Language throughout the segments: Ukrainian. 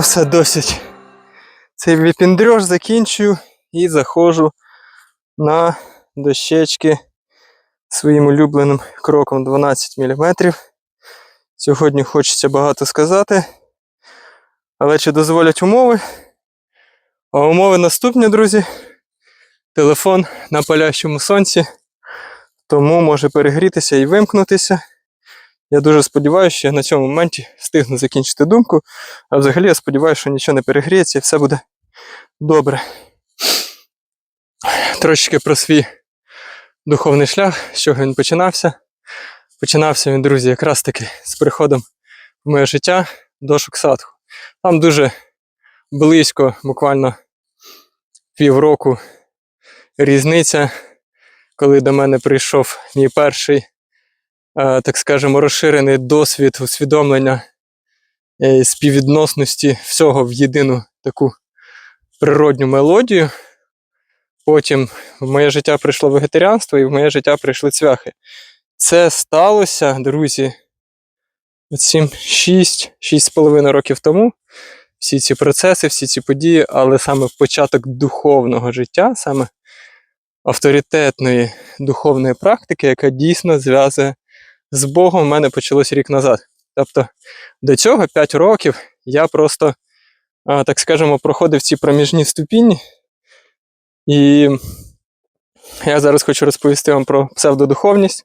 Все досить. Цей віпіндрьош закінчую і заходжу на дощечки своїм улюбленим кроком 12 мм. Сьогодні хочеться багато сказати. Але чи дозволять умови? А умови наступні, друзі. Телефон на палящому сонці, тому може перегрітися і вимкнутися. Я дуже сподіваюся, що я на цьому моменті встигну закінчити думку. А взагалі я сподіваюся, що нічого не перегріється і все буде добре. Трошечки про свій духовний шлях, з чого він починався. Починався він, друзі, якраз таки з приходом в моє життя до Шуксатху. Там дуже близько, буквально півроку різниця, коли до мене прийшов мій перший, так скажемо, розширений досвід усвідомлення е, співвідносності всього в єдину таку природню мелодію. Потім в моє життя прийшло вегетаріанство і в моє життя прийшли цвяхи. Це сталося, друзі, 6-6,5 років тому. Всі ці процеси, всі ці події, але саме початок духовного життя, саме авторитетної духовної практики, яка дійсно зв'язує з Богом, в мене почалось рік назад. Тобто до цього 5 років я просто, так скажемо, проходив ці проміжні ступінь. І я зараз хочу розповісти вам про псевдодуховність.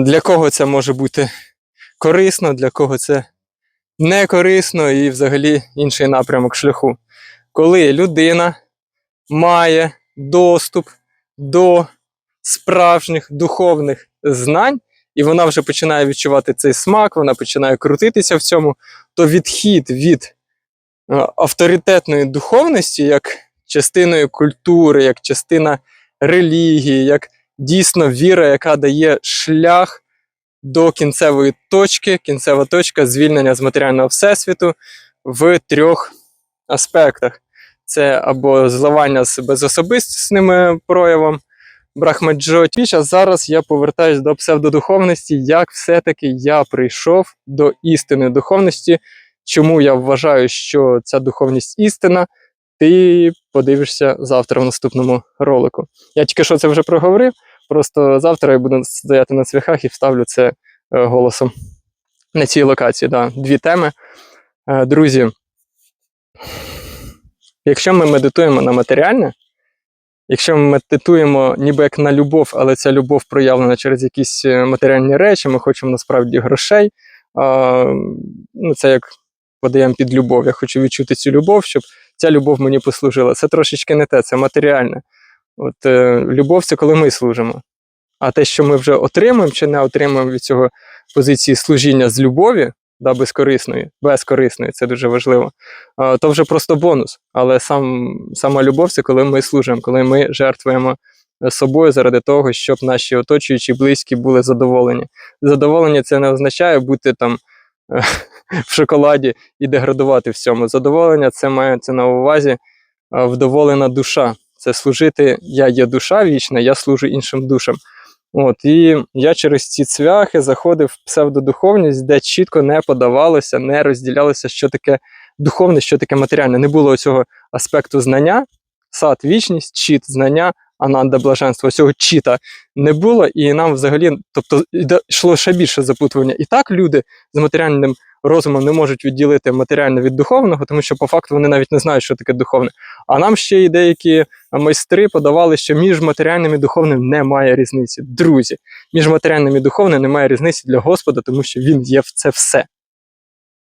Для кого це може бути корисно, для кого це не корисно і взагалі інший напрямок шляху. Коли людина має доступ до справжніх духовних знань, і вона вже починає відчувати цей смак, вона починає крутитися в цьому, то відхід від е, авторитетної духовності, як частиною культури, як частина релігії, як дійсно віра, яка дає шлях до кінцевої точки, кінцева точка звільнення з матеріального всесвіту в трьох аспектах: це або зливання з безособистісним проявом Брахмаджотіч, а зараз я повертаюсь до псевдодуховності, як все-таки я прийшов до істини духовності. Чому я вважаю, що ця духовність істина, ти подивишся завтра в наступному ролику. Я тільки що це вже проговорив. Просто завтра я буду стояти на цвяхах і вставлю це е, голосом на цій локації. Да. Дві теми. Е, друзі, якщо ми медитуємо на матеріальне, якщо ми медитуємо ніби як на любов, але ця любов проявлена через якісь е, матеріальні речі, ми хочемо насправді грошей. А, ну, Це як подаємо під любов. Я хочу відчути цю любов, щоб ця любов мені послужила. Це трошечки не те, це матеріальне. От е, любов це коли ми служимо. А те, що ми вже отримуємо чи не отримуємо від цього позиції служіння з любові, да, безкорисної, безкорисної, це дуже важливо, то вже просто бонус. Але сам, сама любов це коли ми служимо, коли ми жертвуємо собою заради того, щоб наші оточуючі близькі були задоволені. Задоволення це не означає бути там е, в шоколаді і деградувати всьому. Задоволення це мається на увазі е, вдоволена душа. Це служити, я є душа вічна, я служу іншим душам. От, І я через ці цвяхи заходив в псевдодуховність, де чітко не подавалося, не розділялося, що таке духовне, що таке матеріальне. Не було цього аспекту знання, сад, вічність, чіт, знання, ананда, блаженство. Цього чіта не було, і нам взагалі, тобто, йшло ще більше запутування. І так люди з матеріальним розумом не можуть відділити матеріальне від духовного, тому що по факту вони навіть не знають, що таке духовне. А нам ще й деякі майстри подавали, що між матеріальним і духовним немає різниці. Друзі, між матеріальним і духовним немає різниці для Господа, тому що він є в це все.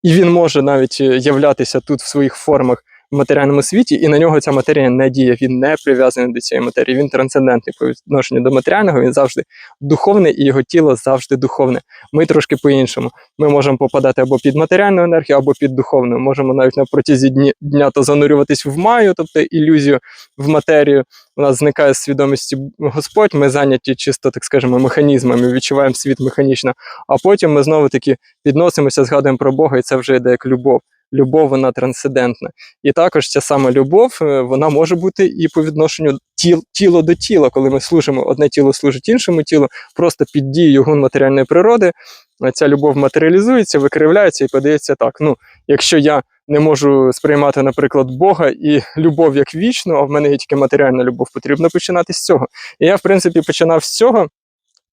І він може навіть являтися тут в своїх формах в матеріальному світі, і на нього ця матерія не діє. Він не прив'язаний до цієї матерії. Він трансцендентний по відношенню до матеріального, він завжди духовний, і його тіло завжди духовне. Ми трошки по-іншому. Ми можемо попадати або під матеріальну енергію, або під духовну. Можемо навіть на протязі дні, дня то занурюватись в маю, тобто ілюзію в матерію. У нас зникає з свідомості Господь. Ми зайняті чисто, так скажемо, механізмами, відчуваємо світ механічно. А потім ми знову таки підносимося, згадуємо про Бога, і це вже йде як любов любов вона трансцендентна. І також ця сама любов е, вона може бути і по відношенню тіл, тіло до тіла, коли ми служимо, одне тіло служить іншому тілу, просто під дією гун матеріальної природи. Ця любов матеріалізується, викривляється і подається так. Ну, якщо я не можу сприймати, наприклад, Бога і любов як вічну, а в мене є тільки матеріальна любов. Потрібно починати з цього. І я, в принципі, починав з цього.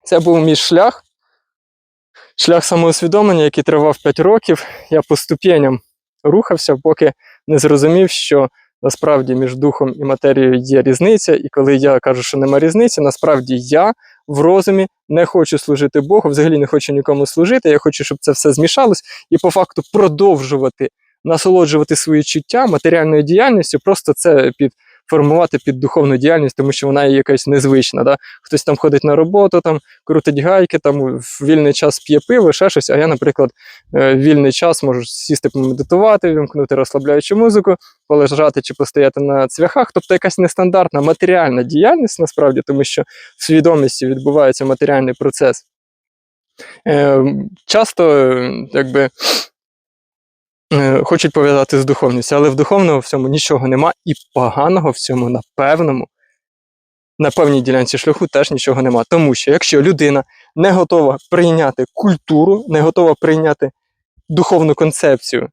Це був мій шлях, шлях самоусвідомлення, який тривав 5 років. Я по ступеням рухався, поки не зрозумів, що насправді між духом і матерією є різниця. І коли я кажу, що нема різниці, насправді я в розумі не хочу служити Богу, взагалі не хочу нікому служити. Я хочу, щоб це все змішалось і по факту продовжувати насолоджувати свої чуття матеріальною діяльністю, просто це під формувати під духовну діяльність, тому що вона є якась незвична. Да? Хтось там ходить на роботу, там крутить гайки, там в вільний час п'є пиво, ще щось. А я, наприклад, е, в вільний час можу сісти помедитувати, вимкнути розслабляючу музику, полежати чи постояти на цвяхах. Тобто якась нестандартна матеріальна діяльність насправді, тому що в свідомості відбувається матеріальний процес. Е, часто, е, якби. Е, Хочуть пов'язати з духовністю, але в духовному в цьому нічого нема, і поганого в цьому на певному, на певній ділянці шляху теж нічого нема. Тому що якщо людина не готова прийняти культуру, не готова прийняти духовну концепцію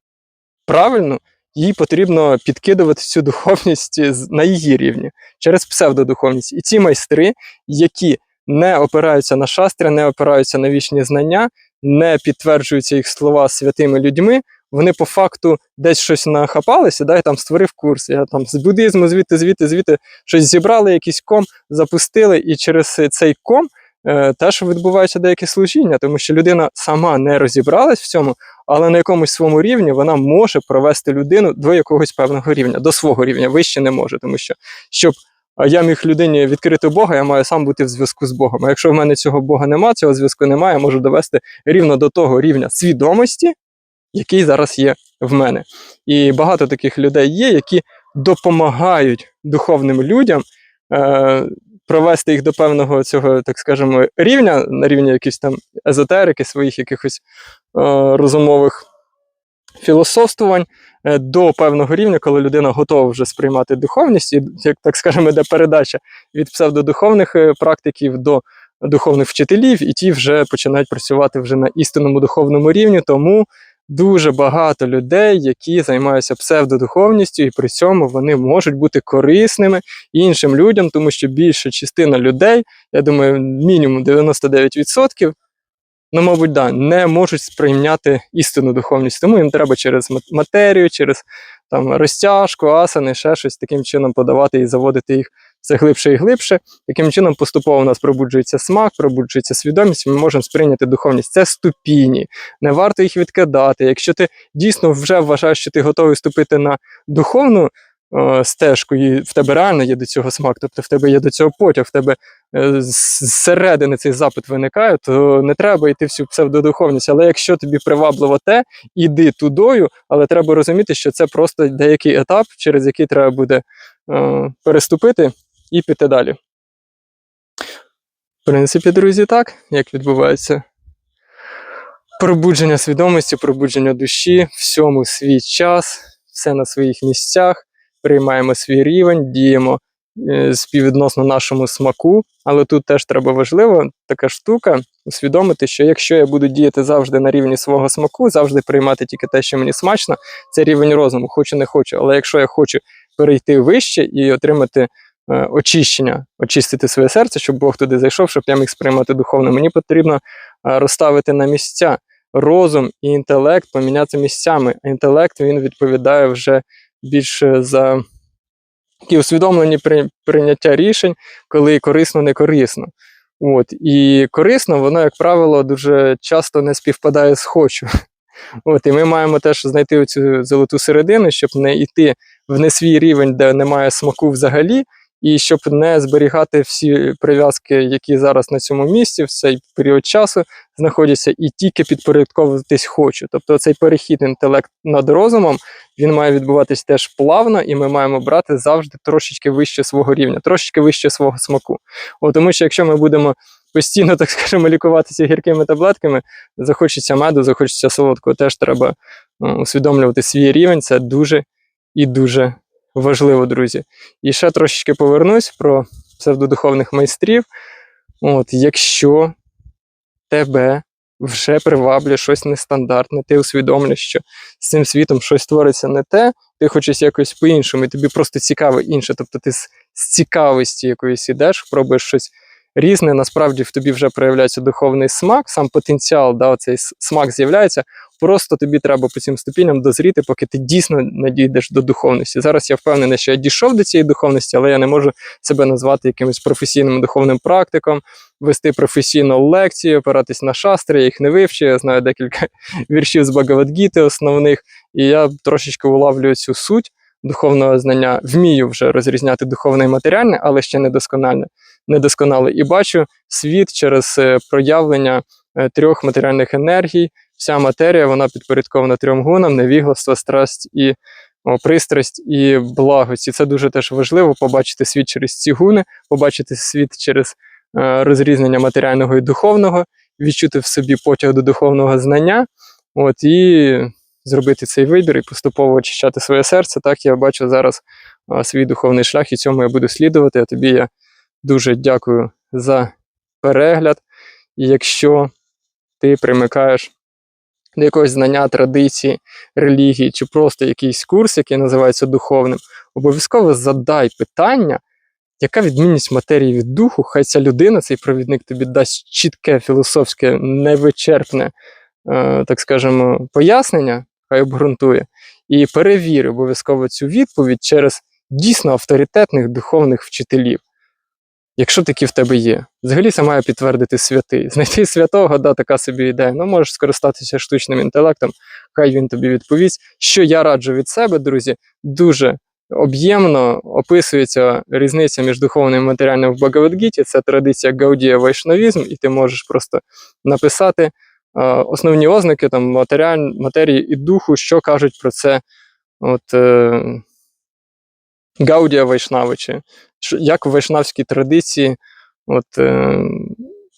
правильно, їй потрібно підкидувати цю духовність на її рівні через псевдодуховність. І ці майстри, які не опираються на шастри, не опираються на вічні знання, не підтверджуються їх слова святими людьми, вони по факту десь щось нахапалися, да, і там створив курс. Я там з буддизму, звідти, звідти, звідти щось зібрали, якийсь ком, запустили, і через цей ком е, теж відбувається деяке служіння, тому що людина сама не розібралась в цьому, але на якомусь своєму рівні вона може провести людину до якогось певного рівня, до свого рівня, вище не може, тому що щоб а, я міг людині відкрити Бога, я маю сам бути в зв'язку з Богом. А якщо в мене цього Бога немає, цього зв'язку немає, я можу довести рівно до того рівня свідомості, який зараз є в мене. І багато таких людей є, які допомагають духовним людям е, провести їх до певного цього, так скажемо, рівня, на рівні якісь там езотерики, своїх якихось е, розумових філософствувань е, до певного рівня, коли людина готова вже сприймати духовність, і як так скажемо, йде передача від псевдодуховних е, практиків до духовних вчителів, і ті вже починають працювати вже на істинному духовному рівні. Тому дуже багато людей, які займаються псевдодуховністю, і при цьому вони можуть бути корисними іншим людям, тому що більша частина людей, я думаю, мінімум 99%, ну, мабуть, да, не можуть сприйняти істинну духовність. Тому їм треба через мат- матерію, через там, розтяжку, асани, ще щось таким чином подавати і заводити їх все глибше і глибше. Таким чином поступово у нас пробуджується смак, пробуджується свідомість, ми можемо сприйняти духовність. Це ступіні, не варто їх відкидати. Якщо ти дійсно вже вважаєш, що ти готовий ступити на духовну е, стежку, і в тебе реально є до цього смак, тобто в тебе є до цього потяг, в тебе е, зсередини цей запит виникає, то не треба йти всю псевдодуховність. Але якщо тобі привабливо те, іди тудою, але треба розуміти, що це просто деякий етап, через який треба буде е, переступити і піти далі. В принципі, друзі, так, як відбувається пробудження свідомості, пробудження душі, всьому свій час, все на своїх місцях, приймаємо свій рівень, діємо е, співвідносно нашому смаку. Але тут теж треба важливо така штука усвідомити, що якщо я буду діяти завжди на рівні свого смаку, завжди приймати тільки те, що мені смачно, це рівень розуму, хочу не хочу. Але якщо я хочу перейти вище і отримати очищення, очистити своє серце, щоб Бог туди зайшов, щоб я міг сприймати духовно, мені потрібно е, розставити на місця розум і інтелект поміняти місцями. Інтелект він відповідає вже більше за такі усвідомлені при, прийняття рішень, коли корисно, не корисно. От. І корисно, воно, як правило, дуже часто не співпадає з хочу. От, і ми маємо теж знайти оцю золоту середину, щоб не йти в не свій рівень, де немає смаку взагалі, і щоб не зберігати всі прив'язки, які зараз на цьому місці, в цей період часу знаходяться, і тільки підпорядковуватись хочу. Тобто цей перехід інтелект над розумом він має відбуватись теж плавно, і ми маємо брати завжди трошечки вище свого рівня, трошечки вище свого смаку. От, тому що якщо ми будемо постійно, так скажемо, лікуватися гіркими таблетками, захочеться меду, захочеться солодкого, теж треба е, усвідомлювати свій рівень. Це дуже і дуже важливо, друзі. І ще трошечки повернусь про псевдодуховних майстрів. От, якщо тебе вже приваблює щось нестандартне, ти усвідомлюєш, що з цим світом щось твориться не те, ти хочеш якось по-іншому, і тобі просто цікаво інше. Тобто ти з, цікавості якоїсь ідеш, пробуєш щось різне, насправді в тобі вже проявляється духовний смак, сам потенціал, да, цей смак з'являється. Просто тобі треба по цим ступіням дозріти, поки ти дійсно надійдеш до духовності. Зараз я впевнений, що я дійшов до цієї духовності, але я не можу себе назвати якимось професійним духовним практиком, вести професійно лекції, опиратись на шастри, я їх не вивчив. Я знаю декілька віршів з Багавадгіти основних, і я трошечки улавлюю цю суть духовного знання. Вмію вже розрізняти духовне і матеріальне, але ще недосконально. Недосконало. І бачу світ через е, проявлення е, трьох матеріальних енергій. Вся матерія вона підпорядкована трьом гунам: невігластво, страсть і о, пристрасть і благость. І це дуже теж важливо побачити світ через ці гуни, побачити світ через е, розрізнення матеріального і духовного, відчути в собі потяг до духовного знання. От і зробити цей вибір і поступово очищати своє серце. Так я бачу зараз а, свій духовний шлях, і цьому я буду слідувати. А тобі я дуже дякую за перегляд. І якщо ти примикаєш до якогось знання, традиції, релігії, чи просто якийсь курс, який називається духовним, обов'язково задай питання, яка відмінність матерії від духу, хай ця людина, цей провідник тобі дасть чітке, філософське, невичерпне, е, так скажемо, пояснення, хай обґрунтує, і перевір обов'язково цю відповідь через дійсно авторитетних духовних вчителів. Якщо такі в тебе є, взагалі це має підтвердити святий. Знайти святого, да, така собі ідея. Ну, можеш скористатися штучним інтелектом, хай він тобі відповість. Що я раджу від себе, друзі, дуже об'ємно описується різниця між духовним і матеріальним в Багавадгіті. Це традиція Гаудія вайшнавізм, і ти можеш просто написати е, основні ознаки там, матеріаль, матерії і духу, що кажуть про це. От, е, Гаудія Вайшнавичі, як в вайшнавській традиції от, е,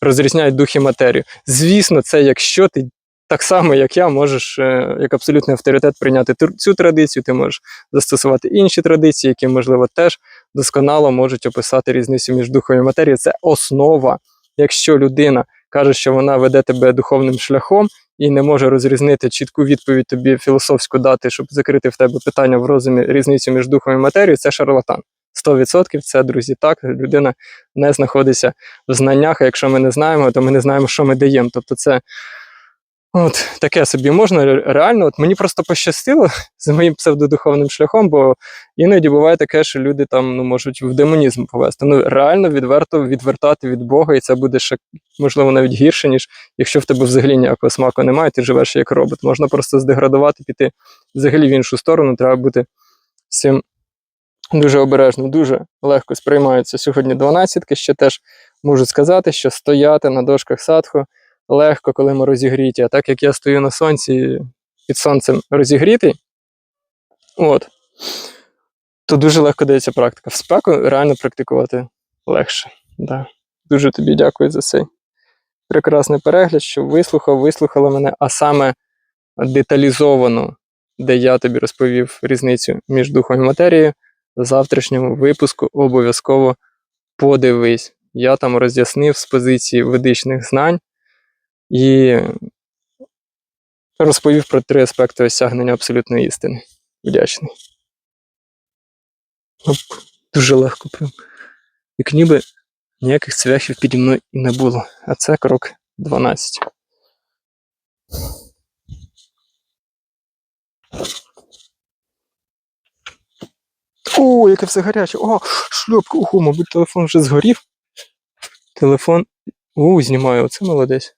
розрізняють дух і матерію. Звісно, це якщо ти так само, як я, можеш е, як абсолютний авторитет прийняти цю традицію, ти можеш застосувати інші традиції, які, можливо, теж досконало можуть описати різницю між духом і матерією. Це основа. Якщо людина каже, що вона веде тебе духовним шляхом і не може розрізнити чітку відповідь тобі філософську дати, щоб закрити в тебе питання в розумі різницю між духом і матерією, це шарлатан. 100% це, друзі, так. Людина не знаходиться в знаннях, а якщо ми не знаємо, то ми не знаємо, що ми даємо. Тобто, це от таке собі можна реально. От мені просто пощастило з моїм псевдодуховним шляхом, бо іноді буває таке, що люди там ну, можуть в демонізм повести. Ну, реально відверто відвертати від Бога, і це буде ще, можливо, навіть гірше, ніж якщо в тебе взагалі ніякого смаку немає, ти живеш як робот. Можна просто здеградувати, піти взагалі в іншу сторону. Треба бути цим дуже обережним, дуже легко сприймаються сьогодні 12 Ще теж можу сказати, що стояти на дошках садху легко, коли ми розігріті. А так як я стою на сонці під сонцем розігрітий, от, то дуже легко дається практика. В спеку реально практикувати легше. Да. Дуже тобі дякую за цей прекрасний перегляд, що вислухав, вислухала мене, а саме деталізовано, де я тобі розповів різницю між духом і матерією. Завтрашньому випуску обов'язково подивись. Я там роз'яснив з позиції ведичних знань і розповів про три аспекти осягнення абсолютної істини. Вдячний. Оп, дуже легко прям. Як ніби ніяких цвяхів піді мною і не було. А це крок 12. О, яке все гаряче. О, шльопка. Ого, мабуть, телефон вже згорів. Телефон. О, знімаю, оце молодець.